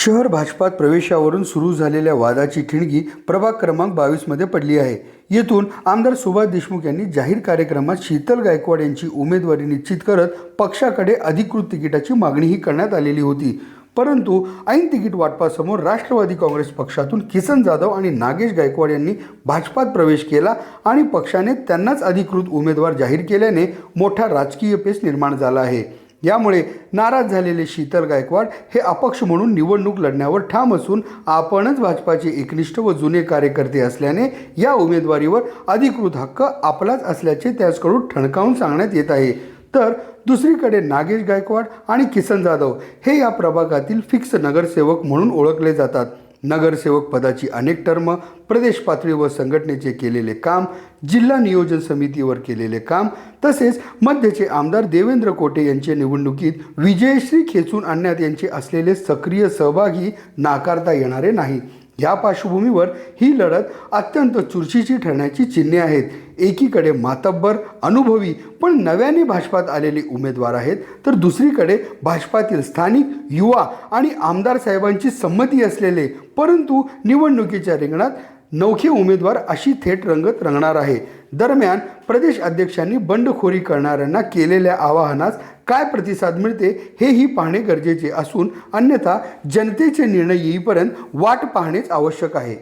शहर भाजपात प्रवेशावरून सुरू झालेल्या वादाची ठिणगी प्रभाग क्रमांक बावीसमध्ये पडली आहे. येथून आमदार सुभाष देशमुख यांनी जाहीर कार्यक्रमात शीतल गायकवाड यांची उमेदवारी निश्चित करत पक्षाकडे अधिकृत तिकिटाची मागणीही करण्यात आलेली होती. परंतु ऐन तिकीट वाटपासमोर राष्ट्रवादी काँग्रेस पक्षातून किसन जाधव आणि नागेश गायकवाड यांनी भाजपात प्रवेश केला आणि पक्षाने त्यांनाच अधिकृत उमेदवार जाहीर केल्याने मोठा राजकीय पेच निर्माण झाला आहे. यामुळे नाराज झालेले शीतल गायकवाड हे अपक्ष म्हणून निवडणूक लढण्यावर ठाम असून आपणच भाजपाचे एकनिष्ठ व जुने कार्यकर्ते असल्याने या उमेदवारीवर अधिकृत हक्क आपलाच असल्याचे त्याचकडून ठणकावून सांगण्यात येत आहे. तर दुसरीकडे नागेश गायकवाड आणि किसन जाधव हे या प्रभागातील फिक्स नगरसेवक म्हणून ओळखले जातात. नगरसेवक पदाची अनेक टर्म प्रदेश पातळीवर संघटनेचे केलेले काम जिल्हा नियोजन समितीवर केलेले काम तसेच मध्यचे आमदार देवेंद्र कोटे यांच्या निवडणुकीत विजयश्री खेचून आणण्यात यांचे असलेले सक्रिय सहभागी नाकारता येणारे नाही. या पार्श्वभूमीवर ही लढत अत्यंत चुरशीची ठरण्याची चिन्हे आहेत. एकीकडे मातब्बर अनुभवी पण नव्याने भाजपात आलेले उमेदवार आहेत. तर दुसरीकडे भाजपातील स्थानिक युवा आणि आमदार साहेबांची संमती असलेले परंतु निवडणुकीच्या रिंगणात नौखे उमेदवार अशी थेट रंगत रंगणार आहे. दरम्यान प्रदेश अध्यक्षांनी बंडखोरी करणाऱ्यांना केलेल्या आवाहनास काय प्रतिसाद मिळते हेही पाहणे गरजेचे असून अन्यथा जनतेचे निर्णय येईपर्यंत वाट पाहणेच आवश्यक आहे.